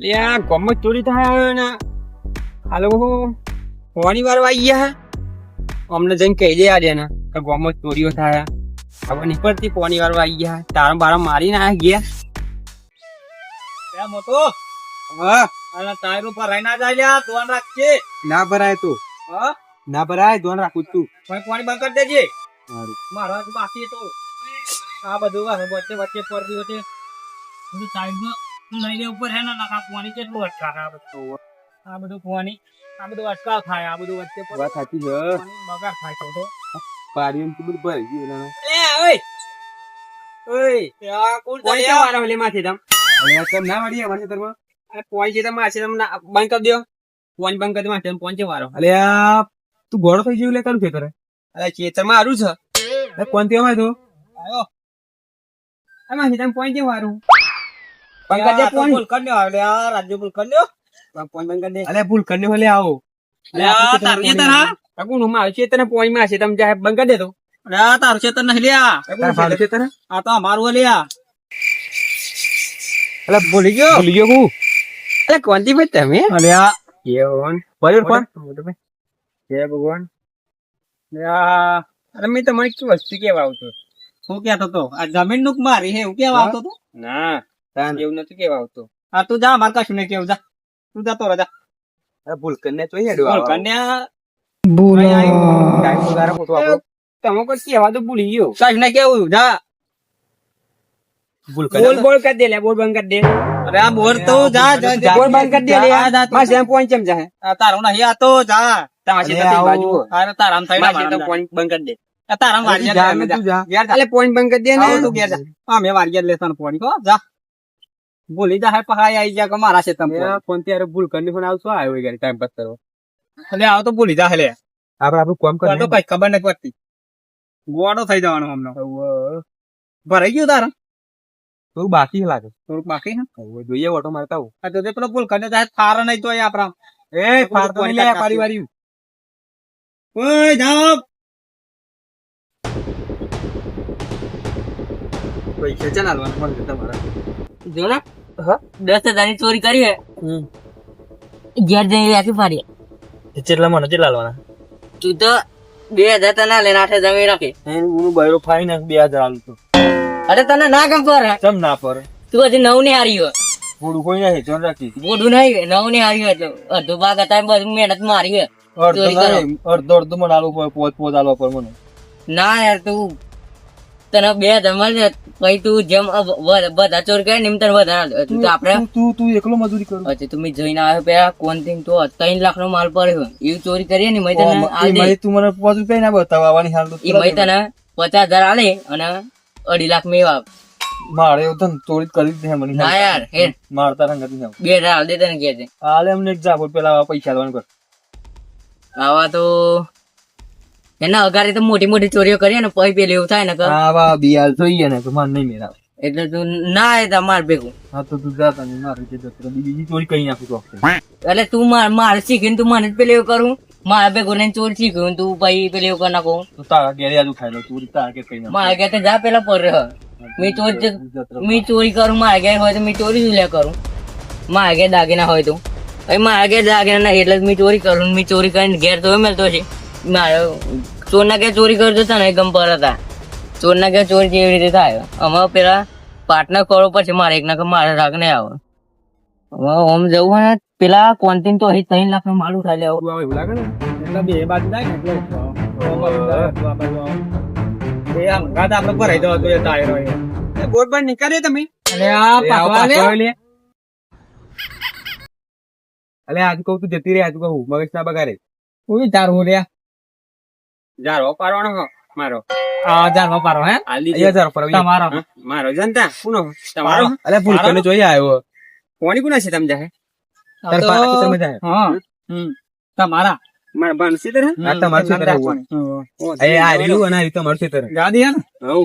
લે આ ગમત ચોરી થાય ને. હાલો હોવાની વાર આવી ગયા અમને જઈને કહી દે આજે ને કે ગમત ચોરીઓ થાય. ખબર નહીં પડતી પોની વાર આવી ગયા તારા બારા મારી ના ગયા મોટો. હા. અને ઉપર રહી ના જાય લ્યા ધોન રાખજે. ના ભરાય તું. હા? ના ભરાય ધોન રાખું તું. પણ પાણી બંધ કરી દેજે. મારો બાકી તો. આ બધું વચ્ચે વચ્ચે પડ્યું છે બધું સાઈડમાં લઈ ઉપર હે ને નકા પાણી કેટલું અટકા આ બધું. આ બધું પાણી આ બધું અટકા થાય આ બધું વચ્ચે. વાત સાચી છે. પાણી ખાય થાય તો પાડી તું બધું ભરી ગયું લે ઓય! ઓય! આ કોણ પોણી વાળા ઓલે માથે તમ. અરે તમ ના વાળી અમારે ખેતરમાં અરે પોણી છે તમે આશે તમ બંધ કરી દો. પોણી બંધ કરી દે માથે પોણી છે વાળો અલે તું ઘોડો થઈ ગયું લે કરું કરે અરે ખેતરમાં હારું છે. કોણ તે હોય તો? આયો. આ માથી તમ પોઈ છે વાળું તો પોણી ભૂલ કરી લ્યો. આ રાજ્ય ભૂલ અલે હલે આવો. અલે આ તારું માં તમે તો. આ તારું લ્યા તારા ભાડું આ તો અમારું લ્યા અલે ગયો. ભૂલી ગયો હું? અલે કોણથી ભાઈ તમે? અલે આ. કેવન બરાબર કોણ? જય ભગવાન. અરે મેં તમને શું વસ્તુ કેવા આવતો. હું કહેતો તો? આ જમીનનું મારી હે હું? કેવા આવતો તો? ના. એવું નથી કેવા આવતો? હા તું જા મારે કશું નહીં કેવું જા. તું જતો રજા જા. અરે ભૂલ. કરીને તો હેડો કન્યા આપણો. તમે કોઈ કેવા તો ભૂલી ગયો. કશું નહીં કેવું જા. ભૂલ બોલ બોલ કરી દે લે બોલ બંધ કરી દે. અરે આ બોર તો જા. બોલ બંધ કરી દે લે. પોઈન્ટ કેમ જાય આ તારું નહીં આ તો જા. તમાસે તો બાજુ અરે તારામ થઈ તો પોઈન્ટ બંધ કરી દે. આ તારામ વારિયા જા, લે, તું જા. જા. ઘેર જા. અલે પોઈન્ટ બંધ કરી દે ને. તું ઘેર જા. મેં લેતા કો જા. ભૂલી જાય પહાય આવી જાય કે મારા છે તમે ફોન ત્યારે ભૂલ કરીને ફોન આવશો આવ્યો ઘરે ટાઈમ પાસ કરો એટલે આવો તો ભૂલી જાય લે. આપણે આપણું કામ કરો કઈ ખબર નથી પડતી. ગોડો થઈ જવાનો હમણાં. ભરાઈ ગયું તારા? થોડું બાકી લાગે. થોડુંક બાકી હે? જોઈએ ઓટો મારતા આ તો પેલો ભૂલ કરીને જાય ફાર નહીં તો આપણા. એ ફાર તો લે, પાડી વારી ઓય જાઓ. પૈસા ચાલ હાલવાનું મન તમારા. જો ને દસ હજારની ચોરી કરી હે? ઘેર જઈને રાખી પાડીએ કેટલા મને કેટલા લાવવાના? તું તો બે હજાર તને લઈને આઠ હજાર રાખી. હું બાયરો ફાઈ નાખ બે હજાર આલું છું. અરે તને ના કેમ પર કેમ ના પર? તું હજી નવની હારી હોય થોડું કોઈ નહીં ચોર રાખી. બોડું નહીં નવની હારી હોય એટલે અડધો ભાગ હતા બધું મહેનત મારી હોય અડધો અડધો અડધો મને આલું પોત પોત આલવા પડે મને. ના યાર તું તને બે હજાર મળશે કઈ તું જેમ બધા ચોરી કરે ને એમ તને વધારે તું આપણે તું- તું એકલો મજૂરી કરું. અચ્છા તમે જોઈને આવ્યો પેલા કોણથી તો ત્રણ લાખ નો માલ પડ્યો એ ચોરી કરીએ ને મેં તને તું મને પાંચ રૂપિયા ના બતાવ આવવાની હાલ તો એ મેં તને પચાસ હજાર આલે અને અઢી લાખ મેં આપ મારે એવું તને ચોરી કરી દે મને ના યાર હે મારતા રંગ નથી બે હજાર આલ દે તને કે છે. હાલે અમને એક જા પેલા પૈસા લેવાનું કર આવા તો એના અગારે તો મોટી મોટી ચોરીઓ કરીએ ને પછી પેલું એવું થાય ને કે આવા બિયાલ જોઈએ ને તો મારે નહીં મેળાવે. એટલે તું ના એ તમાર ભેગું. હા તો તું જા તને મારે જે જતો બીજી ચોરી કરી નાખું તો એટલે તું માર મારે શીખીને તું મને જ પેલું એવું કરું. મારા ભેગું લઈને ચોરી શીખ્યું તું પછી પેલે એવું કરી નાખું. તું તારા ઘેરે આજુ ખાઈ લો ચોરી તારા કે કઈ મારા ઘેર તો જા પેલા પર રહ. મેં ચોરી મેં ચોરી કરું મારા ઘેર હોય તો મેં ચોરી જ લે કરું? મારા ઘેર દાગીના હોય તો. મારા ઘેર દાગીના નહીં એટલે મેં ચોરી કરું મેં ચોરી કરીને ઘેર તો મેલતો છે. મારે ચોરના કે ચોરી કરતો હતા ને ગમ પર હતા. ચોરના કે ચોરી કેવી રીતે થાય? અમે પેલા પાર્ટનર કરો પછી મારે એક નાખે મારે રાગ નહીં આવે. હવે ઓમ જવું હોય ને પેલા કોન્ટીન તો અહીં ત્રણ લાખનું માલ ઉઠાઈ લેવું. એવું લાગે ને? એટલે બે બાજુ જાય ને એટલે આપણે ભરાઈ દો તો એ ટાયર તમે. આ. પાછો લે અલે આજ કહું તું જતી રહે આજ કહું મગજ ના બગાડે. ઉઈ તારું રે જારો હો મારો. આ જાનો હે? હજાર પર તમારો. મારો જનતા કોનો? તમારો? મારો. ભૂલ કરીને જોઈ આવ્યો. કોની કોના છે તમે જાહે આ તાર તો- પારા ખેતરમાં જાય હા. તમારા મારા. બનસી તર આ તમારું છે તર એ આ રહ્યું અને આ તમારું છે તર હે ને? હવ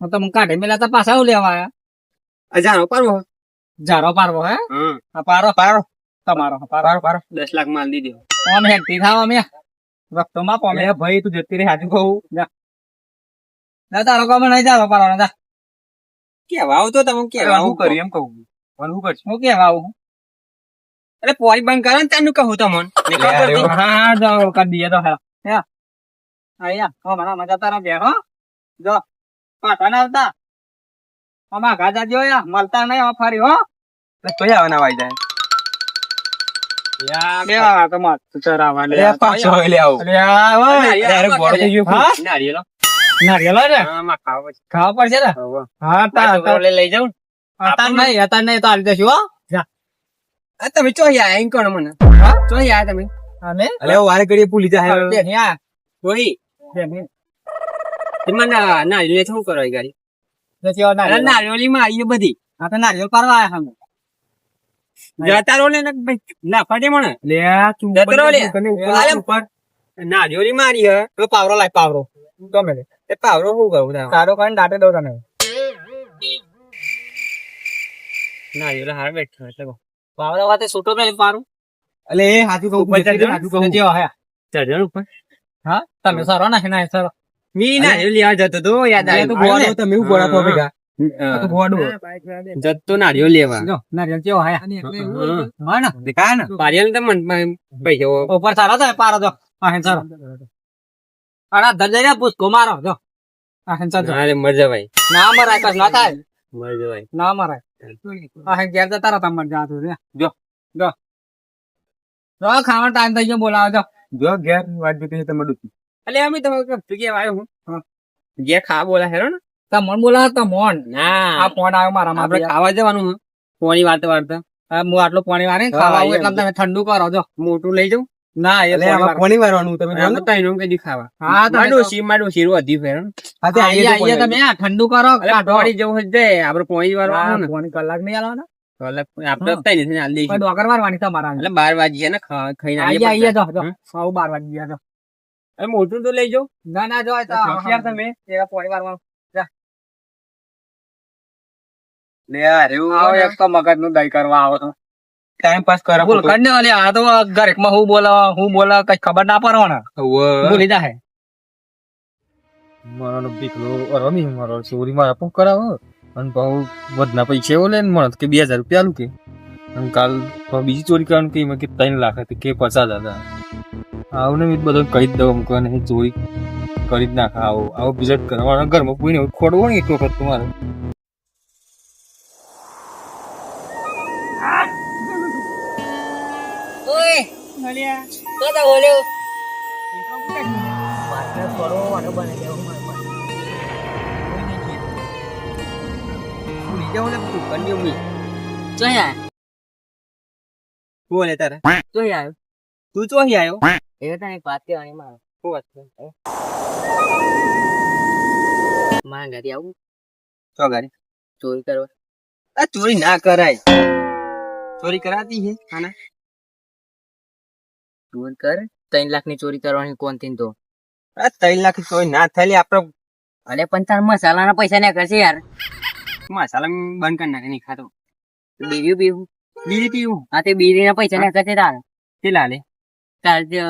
હું તમે કાઢે મેલા તો પાછા આવું લેવા આયા. આ જારો પાડવો જારો પારવો હે? હા. પારો. પારો. તમારો પારો. પારો દસ લાખ માલ દીધો. ઓમ હેઠી થાવ અમે. રસ્તો માં કોમે ભાઈ તું જતી રહે હાજુ કહું ના તારો કામ નહીં જારો પારો જા. કેવા તો તમે કેવા હું કરી એમ કહું. પણ હું કરશું? હું કેવા હું અરે પોરી બંધ કરે ને તાનું કહું તમને? હા જાઓ કરી દઈએ તો હા. હો મારા મજા તારા બે હો. જો. પાછા ના આવતા. આમાં ગાજા જોયા મળતા નહીં ફરી હો. તોય આવવાના વાઈ જાય. ખાવા પડશે. ને? હા તા લઈ જાઉં અતાર નહીં અતાર નહીં તો આવી જશું હો. તમે ચોહી આયા એમ મને. હા? ચોહી તમે. અને અલે વારે ઘડીએ ભૂલી જાય. બેન યા ચોહી બેન એમાં ના નારિયેળ શું કરો ગાડી? આવો નારિયેળી માં આવીએ બધી. આ તો નારિયેળ પારવા અમે. જતા રહો ને ના ફાટે મને લે જતો રહો લે. અલે ઉપર. મારી હે. તો પાવરો લાય પાવરો. ગમે તે. એ પાવરો શું કરું તારે? કાઢો કાઢીને દાટે દઉં તને. નારિયેળ હાર બેઠો એટલે. પાવરો વાતે છૂટો મેં પારું એટલે એ હાથું કહું ઉપર ચડજો હાથું કહું. જતી આવો હે ઉપર. હા? તમે સરો નાખી ના સરો. મી ના લેવા જતો તો યાદ તું આવ્યું તમે ગોળા ભેગા. જતો નારિયેળ લેવા. જો નારિયેળ કેવો હે? હા ને દેખા ને નારિયેળ તો મન મન પૈસા ઉપર સારો થાય પારો જો આ હેન સારો. અરે ધજે ને પુષ્કો મારો જો. આ હેન સારો અરે મજા ભાઈ ના મરાય કસ ના થાય. મજા ભાઈ ના મરાય. આ હેન ઘેર જતા રહો તમારે જાતું રે જો. જો. જો ખાવાનો ટાઈમ થઈ ગયો બોલાવો જો. જો ઘેર વાત જોતી તમે ડૂબી એટલે અમે તમે તું આવ્યો હું. ઘેર ખા બોલા હેરો ને. તમને બોલાવો તો મોન. આ ના ફોન આવ્યો મારા આપડે માં ખાવા જવાનું હું. પોણી વાતે વાર્તા. હું આટલું પોણી વારે ખાવા આવું એટલે તમે ઠંડુ કરો જો. મોટું લઈ જાઉં? ના એ પાણી પોણી વારવાનું તમે તૈનું કદી ખાવા. હા તો- માડો માં ડોસી રું અધી ફેર આઈએ આઈએ તમે આ ઠંડુ કરો કાઢો. પોણી જવું હોય તો જાય આપડે પોણી વારવાનું હા, પોણી કલાક નહીં આલવાના. એટલે આપડે તઈ નથી ડોકર તમારા એટલે બાર વાગ્યા ને ખાઈને આઈએ આઈએ જો જો. હમ? સૌ બાર વાગી જો. મોટું તો લઈ જાઉં. ના ના જો આ તો તમે. એવા પોણી વારવાનું. લે આવો એક તો મગજનું દઈ કરવા આવો તો ટાઈમ પાસ કરો બોલ કર ને આ તો ઘરેકમાં હું બોલો હું બોલો કઈ ખબર ના પડવાના. ભૂલી જાય મારો દીકરો રમી મારો ચોરી મારા પુક કરાવો. અને ભાવ વધના પૈસા ઓલે ને કે બે હજાર રૂપિયા આલું કે. અને કાલ બીજી ચોરી કરવાનું કે એમાં કે ત્રણ લાખ હતી કે પચાસ હતા આવું ને બધું કહી જ દઉં ને ચોરી કરી જ નાખા. આવો આવો બીજા કરવાના. ઘરમાં કોઈ ખોડવો ને એક વખત તમારે. ઓય તો તો બોલ્યો ચોયા બોલે તારે. ચોયા તું ચોહી આવ્યો એ તને એક વાત કહેવાની મારે. શું વાત છે? મારા ઘરે આવું. ચો ઘરે? ચોરી કરવા. આ ચોરી ના કરાય. ચોરી કરાતી છે આના ચોરી કર. ત્રણ લાખની ચોરી કરવાની કોણથી તો? ત્રણ લાખ ચોરી ના થયેલી આપડે અરે પણ તાર મસાલાના પૈસા ને કરશે યાર. મસાલા બંધ કરી નાખે નહીં ખાતો. બીડી પીવું? બીજી પીવું? હા તે બીડી ના પૈસા ને કરશે તાર. કેટલા લે તાર જે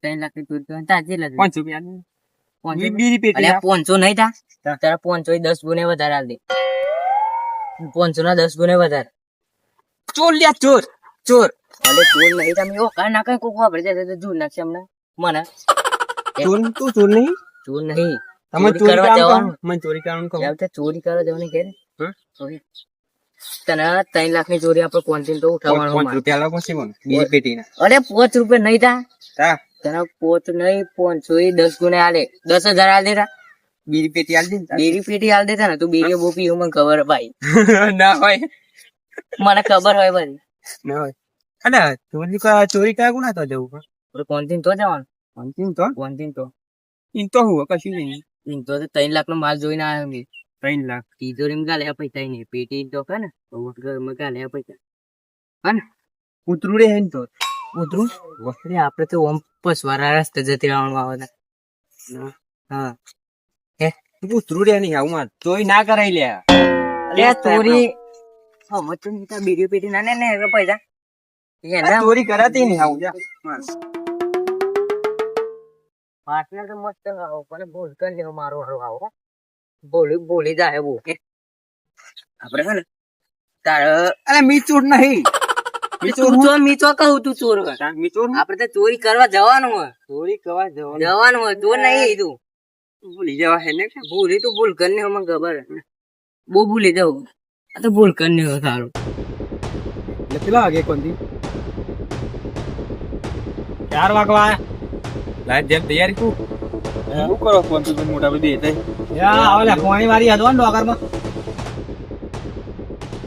ત્રણ લાખની ચોરી કરવાની તાર કેટલા રૂપિયા. પાંચસો બી- બીજી પેટી પાંચસો નહીં થા તારા પાંચસો દસ ગુને વધારે દે પાંચસો ના દસ ગુને વધારે. ચોર લ્યા ચોર. ચોર અલે ચોર નહીં તમે ઓ કા ના કઈ કોક વાપરે છે તો જોર નાખશે અમને. મને. ચોર તું ચોર નહીં? ચોર નહીં. તમે ચોરી કરવા જવાનું. મને ચોરી કરવાનું કહો. યાર તે ચોરી કરવા જવાની કે? ચોરી. તને ત્રણ લાખની ચોરી આપણે કોન્ટીન તો ઉઠાવવાનો પાંચ રૂપિયા લો પછી મને બીજી પેટીના. અરે પાંચ રૂપિયા નહીં તા. તને પોચ નહીં પાંચસો એ દસ ગુણે આલે. દસ હજાર આલ દેતા. બીડી પેટી આલ દે ને પેટી આલ દેતા ને તું બેરી બહુ પીવું મને ખબર ભાઈ ના હોય. મને ખબર હોય બધી. ના ચોરી ચોરી કયા ગુના તો જવું પણ કોન્ટીન તો જવાનું. કોન્ટીન તો? કોન્ટીન તો. ઇન તો હું કશું નહીં. ઇન તો ત્રણ લાખ નો માલ જોઈને આવ્યો મેં. ત્રણ લાખ. તિજોરી ગાલે પૈસા નહીં પેટી તો કે ને. ઘરમાં ગાલે પૈસા. કૂતરું રે તો. ઉતરું? અરે આપડે તો ઓમ પસવારા રસ્તે જતી રહેવાનું આવે હા. કૂતરું રે નહીં આવું માર. ચોરી ના કરાય લે ચોરી હમ તો નીતા બીડી પેટી ના ને ને પૈસા. એના ચોરી કરાતી નહીં આવું જા. પાર્ટનર તો મસ્ત આવો પણ ભૂલ કરી લેવો મારો હારો આવો. બોલી બોલી જાય બહુ. આપડે હે ને તારે અરે મી ચોર નહીં તું ચોર મી કહું તું ચોર. હોય. મી આપણે તો ચોરી કરવા જવાનું હોય. ચોરી કરવા જવાનું. જવાનું હોય તો નહીં તું ભૂલી જવા હે ને ભૂલી તું ભૂલ કરીને મને ખબર. બહુ ભૂલી જવું આ તો ભૂલ સારું. એટલે પેલા વાગે કોનથી ચાર વાગવા લાઈટ જેમ તૈયારી કુ શું કરો ફોન તો મોટા ભાઈ બે યા ઓલે પોણી વાળી હતો ને ડોગરમાં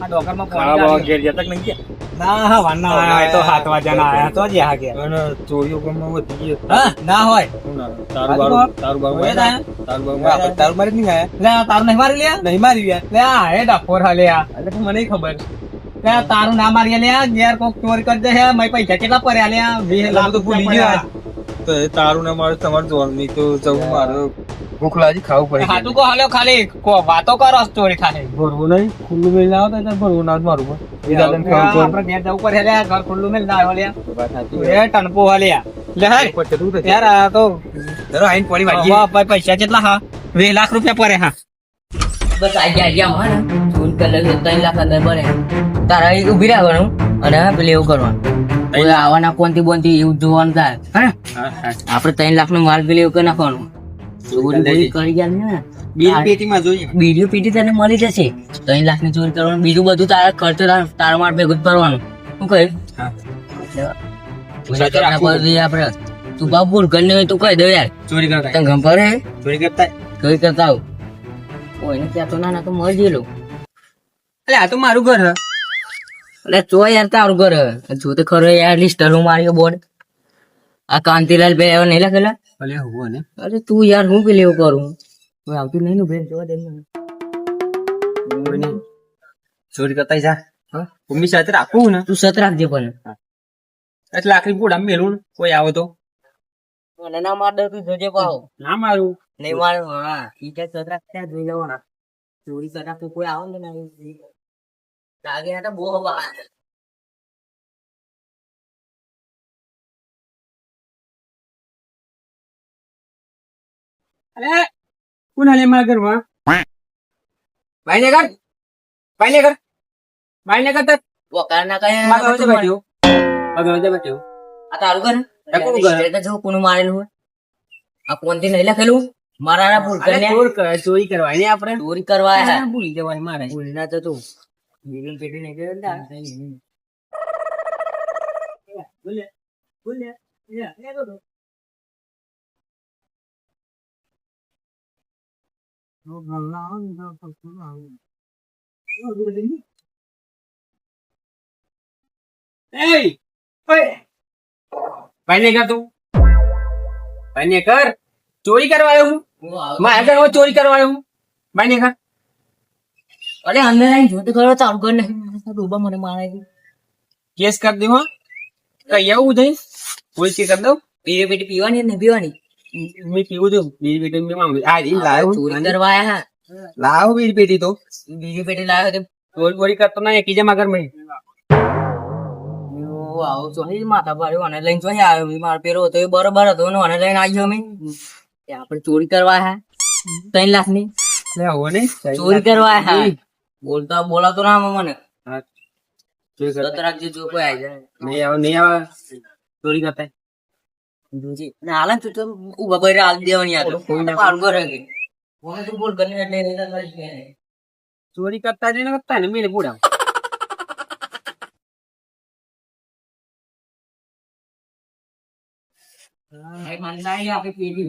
આ પોણી ઘેર નહીં ગયા? ના હા વારના આયા તો સાત વાગ્યાના આયા તો જ આ ગયા અને ચોરીઓ ગામમાં વધી ગઈ. હા ના હોય. તારું બારું તારું બારું હોય તારું બારું આપણે તારું મારી નહીં આયા લે તારું નહીં મારી લે? નહીં મારી ગયા લે આ હે ડફોર હા લે એટલે તો મને ખબર. તારું ના મારી લે આ ઘેર કોક ચોરી કરી દે હે પૈસા કેટલા પડ્યા લ્યા આ વીસ એટલે લાખ બધું ભૂલી ગયા ગયો તો તારું ના મારું તમારું જોવાનું નહીં તો જવું મારે. ભૂખ લાગી ખાવું પડે ખાતું કો હાલો ખાલી કો વાતો કરો સ્ટોરી ખાલી ભરવું નહીં ખુલ્લું મેલ ના આવતા ભરવું ના મારું પણ. બીજા દિન ખાવું આપણે ઘેર જવું પડે ઘર ખુલ્લું મેલ ના હોય એ ટનપો હા લે. લે હાય. ઉપર ચડવું તો છે. યાર આ તો ધરો આઈન પડી વાગી. ભાઈ પૈસા કેટલા હા. વીસ લાખ રૂપિયા પડે હા. બસ આ ગયા ગયા માં ને. કલર ત્રણ લાખ અંદર બને તારા એ ઊભી રહેવાનું અને પેલું એવું કરવાનું કોઈ? આવવાના કોનથી બોનથી એવું જોવાનું થાય. હે હા, હા. આપણે ત્રણ લાખ નો માલ પેલું એવું નાખવાનું. ચોરી બોરી કરી ગયા ને બિલ પેટીમાં જોઈએ. બીજો પીટી તને મળી જશે. ત્રણ લાખની ચોરી કરવાનું. બીજું બધું તારા ખર્ચો તારા- માર ભેગું જ ભરવાનું. શું કહ્યું કરતા તું બાપ ભૂલ કરીને હોય તું કહી દે યાર. ચોરી કરતા. તને હે ચોરી કરતા. કઈ કરતા આવું. કોઈને ત્યાં તો ના ના તો મળી ગયેલું. એટલે આ તો મારું ઘર હે. એટલે ચો યાર તારું ઘર હે. જો તો ખરો યાર લિસ્ટર હું માર્યો બોર્ડ. આ કાંતિલાલ બે એવા નહીં લખેલા? ને અરે તું યાર હું પેલી એવું કરું? કોઈ આવતું નહીં નું બેન જોવા દે મને. ચોરી કરતા જા. મમ્મી સાથે રાખું ને? તું સત રાખજે પણ. એટલે આખરી પૂડા મેલું કોઈ આવે તો? મને ના માર દે તું જોજે પાહો ના મારું. નહીં મારું હા. ઈ કે સત રાખ ત્યાં જોઈ લેવાના. ચોરી કરતા કોઈ આવે ને ના લાગે તો બહુ હવા. અરે કોણ હાલે મારા ઘરમાં ભાઈ ને કર ભાઈ ને કર ભાઈ ને કર તર વકાર ના કઈ મારા ઘરે બેઠ્યો મારા ઘરે બેઠ્યો આ તારું ઘર કોનું ઘર? એટલે જો કોનું મારેલું હોય આ કોનથી નહીં લખેલું મારા ના ભૂલ કરીને ચોર કર- ચોરી કરવાની આપણે ચોરી કરવા. ભૂલી જવાની મારે ભૂલ ના તો તું બીજું પેટી નહીં કર્યું ને તારે. એય! ઓય! કર ચોરી કરવા આવ્યો હું ચોરી કરવા આવ્યો હું ભાઈ કર અરે અંદર આવીને જોતો કર ને ડૂબા મને મારે કેસ કરી દઉં હા કઈ આવું જઈ કરી દઉં પીવાની ને પીવાની મેં પીવું છું બીજી પેટી મેં માંગુ આ લાવો બીજી પેટી તો બીજી પેટી લાવ્યો ચોરી ચોરી કરતો ના એકી જમા માથા ભારે લઈને આવ્યો મારો પેરો હતો બરોબર હતો લઈને આવ્યો અમે આપણે ચોરી કરવા આયા ત્રણ લાખ હો ચોરી કરવા બોલતા બોલાતો ના મને હા. ચોરી કરતા રાખજે જો કોઈ જાય નહીં આવે નહીં આવે ચોરી કરતા જોજે અને હાલ તું તો ઊભા કરી હાલ દેવાની યાર કોઈ ના- મારું ઘર હે કે મને તું બોલ કરીને એટલે એને તો કરીશ કે નહીં. ચોરી કરતા જઈને કરતા ને મેલે પૂડા ભાઈ મને લાગી આપી પેટી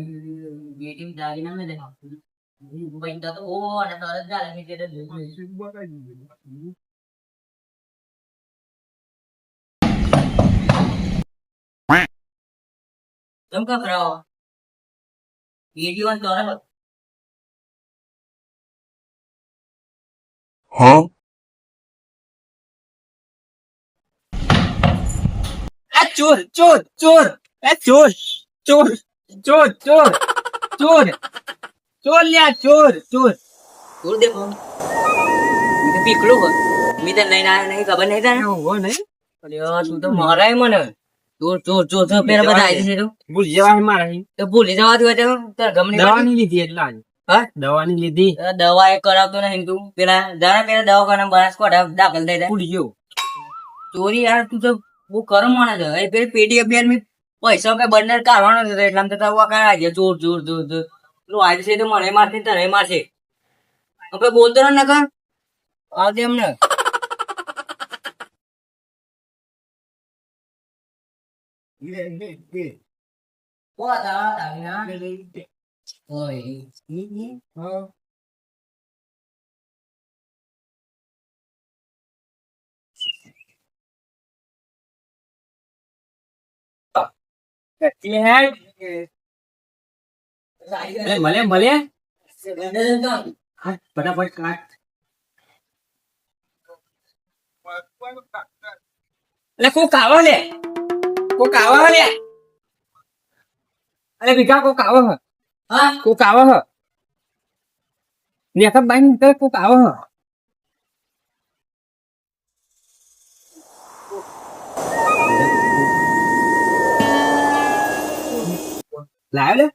પેટી જાગી ના મેલે બનતા તો ઓ અને તરત જાલે મીઠે તો કેમ કા કરાવો પેટી વાન તરત આ ચોર ચોર ચોર આ ચોર ચોર ચોર ચોર ચોર ચોર લ્યા ચોર ચોર દૂર દેખો ઈ તો પીકલું હોય મી તો લઈને આવ્યો નહીં ખબર નહીં તને હો નહીં અલ્યા, તું તો મારાય મને ચોર ચોર ચોર ચોર પેલા બધા આવી જશે તું. જવા મારા તો ભૂલી જવાથી હોય તો ગમની દવા લીધી એટલે આજ. હા? દવાની લીધી. દવા એ કરાવતો નહીં તું. પેલા જાણે પેલા દવાખાના બનાસકાંઠા દાખલ થઈ જાય. ભૂલી ગયો. ચોરી યાર તું તો બહુ કરમ માણસ છે. એ પેલી પેટી અભિયાન મેં પૈસા કઈ બંને કાઢવાનો હતો એટલા તો તાવ કાઢા છે જોર જોર જોર જોર. પેલું આજે છે તો મને મારશે તને મારશે. આપણે બોલતો ને નકર. આવજે એમને ઓય મળે મળે ફટાફટ કાટ એટલે કોક આવો લે. કોક આવો લે અરે ભીખા કોક આવો હ હા કોક આવો હ નેકપ બાઈ નીકળે કોક આવો હ લાવ્યો લે